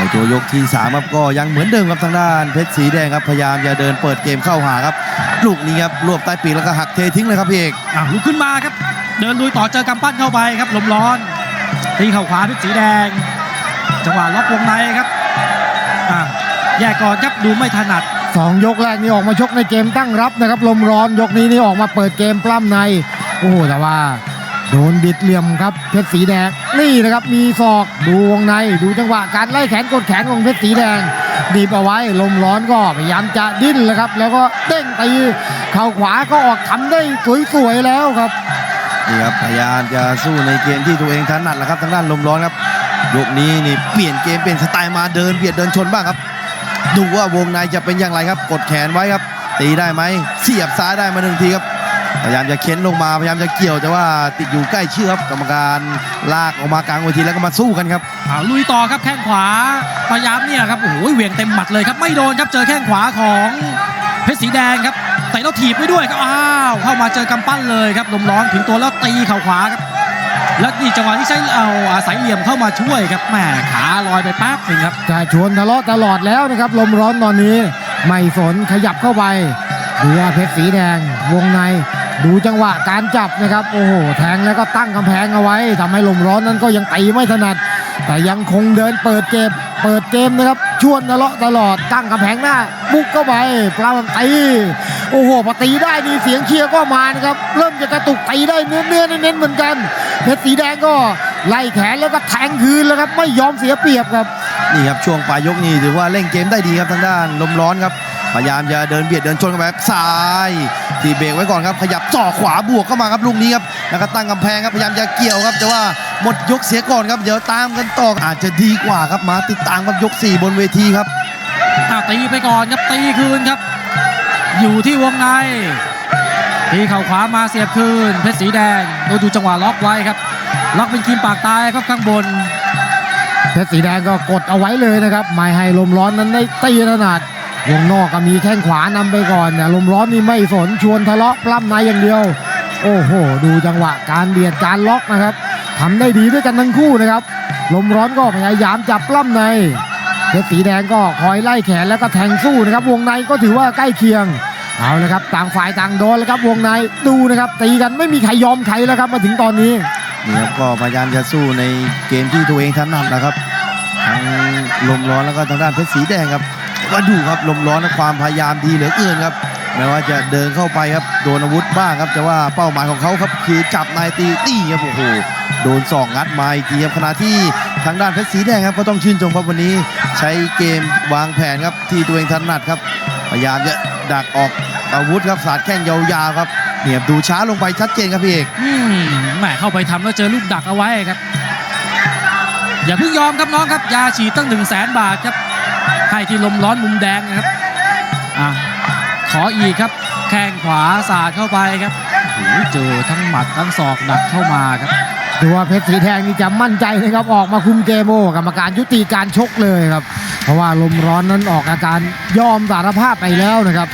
ในตัวยกที่สามครับก็ยังเหมือนเดิมครับทางด้านเพชรสีแดงครับพยายามจะเดินเปิดเกมเข้าหาครับ ลูกนี้ครับรวบใต้ปีกแล้วก็หักเททิ้งเลยครับพี่เอกอะลุกขึ้นมาครับ เดินลุยต่อเจอกำปั้นเข้าไปครับลมร้อนตีเข่าขวาเพชรสีแดง จังหวะล็อกวงในครับอะแยกก่อนครับดูไม่ถนัดสองยกแรกนี่ออกมาชกในเกมตั้งรับนะครับลมร้อนยกนี้นี่ออกมาเปิดเกมปล้ำในโอ้โหแต่ว่า โดนบิดเหลี่ยมครับเพชรสีแดงนี่นะครับมีศอกดูวงในดูจังหวะการไล่แขนกดแขนของเพชรสีแดงดีบเอาไว้ลมร้อนก็พยายามจะดิ้นเลยครับ แล้วก็เด้งตีเข่าขวาก็ออกทำได้สวยๆแล้วครับนี่ครับพยายามจะสู้ในเกมที่ตัวเองถนัดแหละครับทางด้านลมร้อนครับยกนี้นี่เปลี่ยนเกมเปลี่ยนสไตล์มาเดินเบียดเดินชนบ้างครับ ดูว่าวงในจะเป็นอย่างไรครับ กดแขนไว้ครับ ตีได้ไหมเสียบซ้ายได้มาหนึ่งทีครับ พยายามจะเค้นลงมาพยายามจะเกี่ยวแต่ว่าติดอยู่ใกล้เชือกครับกรรมการลากออกมากลางเวทีแล้วก็มาสู้กันครับอ่าลุยต่อครับแข้งขวาพยายามเนี่ยครับโอ้โหเหวี่ยงเต็มหมัดเลยครับไม่โดนครับเจอแข้งขวาของเพชรสีแดงครับแต่เราถีบไปด้วยครับอ้าวเข้ามาเจอกำปั้นเลยครับลมร้อนถึงตัวแล้วตีเข่าขวาครับแล้วนี่จังหวะที่ใช้เอาอาศัยเหลี่ยมเข้ามาช่วยครับแหมขาลอยไปแป๊บหนึงครับจะชวนทะเลาะตลอดแล้วนะครับลมร้อนตอนนี้ไม่สนขยับเข้าไปดูว่าเพชรสีแดงวงใน ดูจังหวะการจับนะครับ โอ้โห แทงแล้วก็ตั้งกำแพงเอาไว้ทำให้ลมร้อนนั้นก็ยังตีไม่ถนัด แต่ยังคงเดินเปิดเกม เปิดเกมนะครับ ชวนทะเลาะตลอด ตั้งกำแพงหน้าบุกเข้าไปปลาตีโอ้โหพอตีได้นี่เสียงเชียร์ก็มานะครับ เริ่มจะกระตุกตีได้เนื้อเนื้อเน้นเหมือนกัน เพชรสีแดงก็ไล่แขนแล้วก็แทงคืนแล้วครับ ไม่ยอมเสียเปรียบครับ นี่ครับช่วงปลายยกนี่ถือว่าเล่นเกมได้ดีครับทางด้านลมร้อนครับ พยายามจะเดินเบียดเดินชนกันแบบซ้าย ที่เบรกไว้ก่อนครับ ขยับจ่อขวาบวกเข้ามาครับลูกนี้ครับแล้วก็ตั้งกำแพงครับพยายามจะเกี่ยวครับแต่ว่าหมดยกเสียก่อนครับเดี๋ยวตามกันต่ออาจจะดีกว่าครับมาติดตามกับยก 4 บนเวทีครับอ้าวตีไปก่อนครับตีคืนครับ อยู่ที่วงในตีเข่าขวามาเสียบคืน เพชรสีแดงโดยดูจังหวะล็อกไว้ครับ ล็อกเป็นคีมปากตายครับข้างบนเพชรสีแดงก็กดเอาไว้เลยนะครับไม่ให้ลมร้อนนั้นได้ตีถนัด วงนอกก็มีแข้งขวานำไปก่อนเนี่ยลมร้อนนี่ไม่สนชวนทะเลาะปล้ำในอย่างเดียว โอ้โห ดูจังหวะการเบียดการล็อกนะครับทำได้ดีด้วยกันทั้งคู่นะครับ ลมร้อนก็พยายามจับปล้ำในเพชรสีแดงก็คอยไล่แขนแล้วก็แทงสู้นะครับ วงในก็ถือว่าใกล้เคียงเอาละครับต่างฝ่ายต่างโดนแล้วครับวงในดูนะครับตีกันไม่มีใครยอมใครแล้วครับมาถึงตอนนี้นี่ครับก็พยายามจะสู้ในเกมที่ตัวเองถนัดนะครับทั้งลมร้อนแล้วก็ทางด้านเพชรสีแดงครับ ว่าดูครับลมร้อนและความพยายามดีเหลือเกินครับแม้ว่าจะเดินเข้าไปครับโดนอาวุธบ้างครับ แต่ว่าเป้าหมายของเขาครับคือจับนายตีตีครับโอ้โหโดนสองงัดมาอีกทีครับขณะที่ทางด้านเพชรสีแดงครับก็ต้องชื่นชมครับวันนี้ ใช้เกมวางแผนครับที่ตัวเองถนัดครับ พยายามจะดักออกอาวุธครับสาดแข้งยาวๆครับเนี่ยดูช้าลงไปชัดเจนครับพี่เอกอืมแหมเข้าไปทำแล้วเจอลูกดักเอาไว้ครับ อย่าเพิ่งยอมครับน้องครับ ยาฉีดตั้ง1 0 0 0 0แสนบาทครับ ให้ที่ลมร้อนมุมแดงนะครับอะขออีกครับ แข้งขวาสาดเข้าไปครับโอ้โหเจอทั้งหมัดทั้งศอกดักเข้ามาครับ ดูว่าเพชรสีแดงนี่จะมั่นใจนะครับออกมาคุมเกมโอ้กรรมการยุติการชกเลยครับ เพราะว่าลมร้อนนั้นออกอาการยอมสารภาพไปแล้วนะครับ